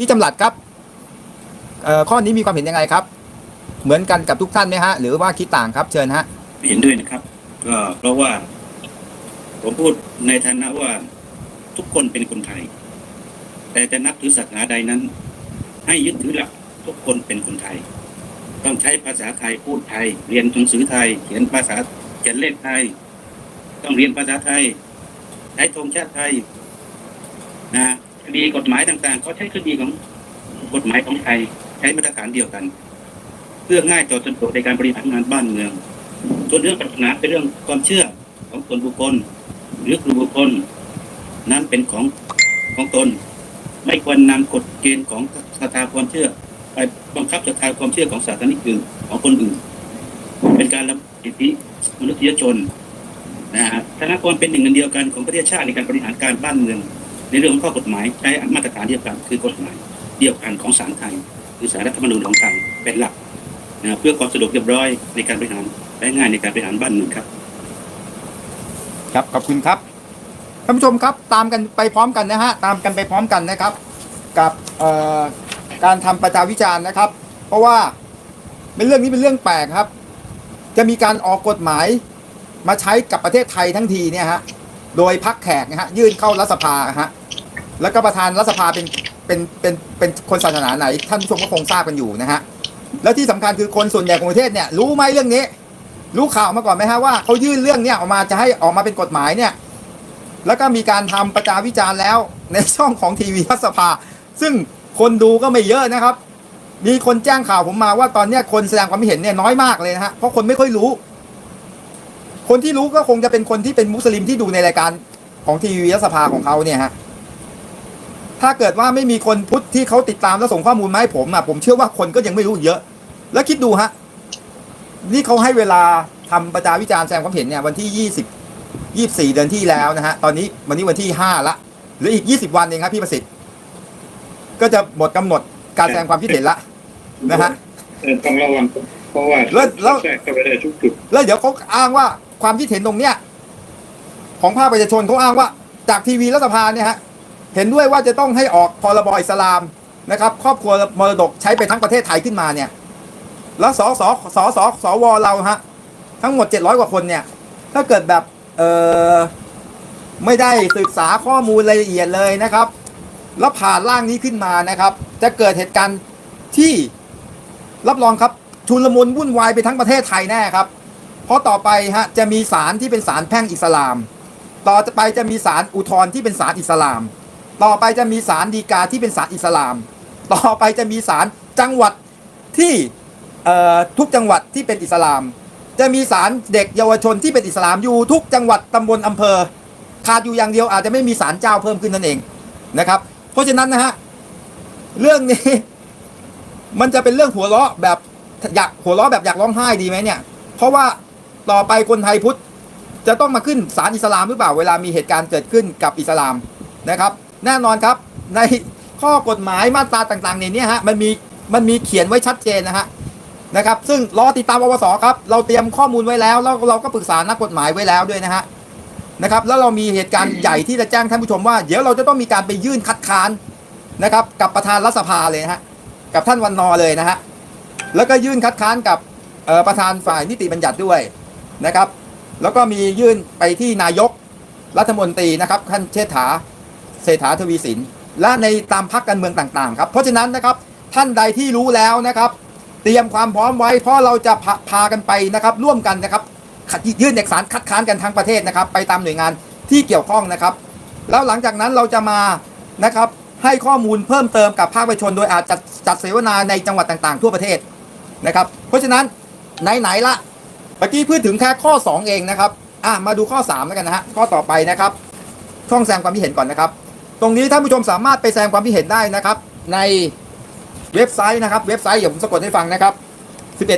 พี่จำหลัดครับข้อนี้มีความเห็นยังไงครับ เหมือนกันกับทุกท่านไหมฮะ หรือว่าคิดต่างครับ เชิญฮะ เห็นด้วยนะครับ ก็เพราะว่า ผมพูดในฐานะว่าทุกคนเป็นคนไทย แต่จะนับถือศาสนาใดนั้น ให้ยึดถือหลักทุกคนเป็นคนไทย ต้องใช้ภาษาไทยพูดไทย เรียนหนังสือไทย เขียนภาษาเขียนเลขไทย ต้องเรียนภาษาไทย ใช้ธงชาติไทยนะ คดีกฎหมายต่างๆเขาใช้คดีของกฎหมายของไทยใช้มาตรฐานเดียวกัน เพื่อง่ายต่อสะดวกในการบริหารงานบ้านเมือง ส่วนเรื่องศาสนาเป็นเรื่องความเชื่อของตนบุคคลหรือกลุ่มบุคคล นั้นเป็นของของตน ไม่ควรนำกฎเกณฑ์ของศรัทธาความเชื่อ ไปบังคับศรัทธาความเชื่อของศาสนิกอื่นของคนอื่น เป็นการละสิทธิมนุษยชนนะฮะธนากรเป็นหนึ่งเดียวกันของประเทศชาติในการบริหารการบ้านเมือง ในเรื่องของข้อกฎหมายใช้มาตรฐานเดียวกัน คือกฎหมายเดียวกันของศาลไทยคือสารรัฐธรรมนูญของไทยเป็นหลักนะเพื่อความสะดวกเรียบร้อยในการบริหารและง่ายในการบริหารบ้านเมืองครับ ครับขอบคุณครับท่านผู้ชมครับตามกันไปพร้อมกันนะฮะตามกันไปพร้อมกันนะครับ กับการทำประชาวิจารณ์นะครับ เพราะว่าเป็นเรื่องนี้เป็นเรื่องแปลกครับ จะมีการออกกฎหมายมาใช้กับประเทศไทยทั้งทีเนี่ยฮะ โดยพักแขกนะฮะยื่นเข้ารัฐสภาฮะแล้วก็ประธานรัฐสภาเป็นเป็นเป็นเป็นคนศาสนาไหน ท่านผู้ชมก็คงทราบกันอยู่นะฮะแล้วที่สำคัญคือคนส่วนใหญ่ของประเทศเนี่ยรู้ไหมเรื่องนี้ รู้ข่าวมาก่อนไหมฮะว่าเขายื่นเรื่องเนี้ยออกมาจะให้ออกมาเป็นกฎหมายเนี่ยแล้วก็มีการทำประจาวิจารณ์แล้วในช่องของทีวีรัฐสภา ซึ่งคนดูก็ไม่เยอะนะครับ มีคนแจ้งข่าวผมมาว่าตอนเนี้ยคนแสดงความคิดเห็นเนี่ยน้อยมากเลยนะฮะเพราะคนไม่ค่อยรู้ คนที่รู้ก็คงจะเป็นคนที่เป็นมุสลิมที่ดูในรายการของทีวีรัฐสภาของเขาเนี่ยฮะถ้าเกิดว่าไม่มีคนพุทธที่เขาติดตามและส่งข้อมูลมาให้ผมอะผมเชื่อว่าคนก็ยังไม่รู้อีกเยอะ แล้วคิดดูฮะนี่เขาให้เวลาทำประจาวิจารณ์แสดงความเห็นเนี่ยวันที่ยี่สิบยี่สี่เดือนที่แล้วนะฮะตอนนี้วันนี้วันที่ห้าละเหรืออีกยี่สิบวันเองครับพี่ประสิทธิ์ ก็จะหมดกำหนดการแสดงความคิดเห็นละนะฮะเออต้องระวังเพราะว่าแล้วแล้วแทรกเข้าไปได้ทุกจุดแล้วเดี๋ยวเขาอ้างว่า ความคิดเห็นตรงเนี้ยของภาคประชาชนเขาอ้างว่า จากทีวีรัฐสภาเนี่ยฮะเห็นด้วยว่าจะต้องให้ออกพรบอิสลามนะครับ ครอบครัวมรดกใช้ไปทั้งประเทศไทยขึ้นมาเนี่ยแล้วสสสสสวเราฮะทั้งหมด 700 กว่าคนเนี่ย ถ้าเกิดแบบเออไม่ได้ศึกษาข้อมูลรายละเอียดเลยนะครับ แล้วผ่านร่างนี้ขึ้นมานะครับ จะเกิดเหตุการณ์ที่รับรองครับชุลมุนวุ่นวายไปทั้งประเทศไทยแน่ครับ เพราะต่อไปฮะจะมีศาลที่เป็นศาลแพ่งอิสลาม ต่อไปจะมีศาลอุทธรณ์ที่เป็นศาลอิสลาม ต่อไปจะมีศาลฎีกาที่เป็นศาลอิสลาม ต่อไปจะมีศาลจังหวัดที่เอ่อทุกจังหวัดที่เป็นอิสลาม จะมีศาลเด็กเยาวชนที่เป็นอิสลามอยู่ทุกจังหวัดตำบลอำเภอขาดอยู่อย่างเดียวอาจจะไม่มีศาลเจ้าเพิ่มขึ้นนั่นเองนะครับ เพราะฉะนั้นนะฮะเรื่องนี้ มันจะเป็นเรื่องหัวเราะแบบอยากหัวเราะแบบอยากร้องไห้ดีไหมเนี่ย เพราะว่า ต่อไปคนไทยพุทธจะต้องมาขึ้นศาลอิสลามหรือเปล่าเวลามีเหตุการณ์เกิดขึ้นกับอิสลามนะครับ แน่นอนครับในข้อกฎหมายมาตราต่างๆในนี้ฮะมันมีมันมีเขียนไว้ชัดเจนนะฮะนะครับซึ่งรอติดตามปปสครับเราเตรียมข้อมูลไว้แล้วแล้วเราก็ปรึกษานักกฎหมายไว้แล้วด้วยนะฮะนะครับแล้วเรามีเหตุการณ์ใหญ่ที่จะแจ้งท่านผู้ชมว่า เดี๋ยวเราจะต้องมีการไปยื่นคัดค้านนะครับกับประธานรัฐสภาเลยนะฮะกับท่านวันนอเลยนะฮะแล้วก็ยื่นคัดค้านกับประธานฝ่ายนิติบัญญัติด้วย นะครับ แล้วก็มียื่นไปที่นายกรัฐมนตรีนะครับท่านเชษฐาเศรษฐาทวีสิน และในตามพักการเมืองต่างๆครับเพราะฉะนั้นนะครับท่านใดที่รู้แล้วนะครับ เตรียมความพร้อมไว้เพราะเราจะพาพากันไปนะครับ ร่วมกันนะครับขัดยื่นเอกสารคัดค้านกันทั้งประเทศนะครับ ไปตามหน่วยงานที่เกี่ยวข้องนะครับ แล้วหลังจากนั้นเราจะมานะครับให้ข้อมูลเพิ่มเติมกับภาคประชาชนโดยอาจจัดจัดเสวนาในจังหวัดต่างๆ ทั่วประเทศนะครับ เพราะฉะนั้นไหนๆละ เมื่อกี้พูดถึงแค่ข้อ 2 เองนะครับอะมาดูข้อ3แล้วกันนะฮะข้อต่อไปนะครับ ช่องแสดงความคิดเห็นก่อนนะครับ ตรงนี้ท่านผู้ชมสามารถไปแสดงความคิดเห็นได้นะครับ ในเว็บไซต์นะครับ เว็บไซต์เดี๋ยวผมสะกดให้ฟังนะครับ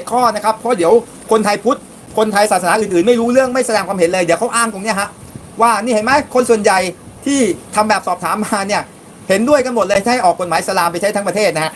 11 ข้อนะครับเพราะเดี๋ยวคนไทยพุทธคนไทยศาสนาอื่นๆ ไม่รู้เรื่องไม่แสดงความเห็นเลยเดี๋ยวเขาอ้างตรงเนี้ยฮะว่านี่เห็นไหมคนส่วนใหญ่ที่ทำแบบสอบถามมาเนี่ยเห็นด้วยกันหมดเลยให้ออกกฎหมายสลามไปใช้ทั้งประเทศนะฮะ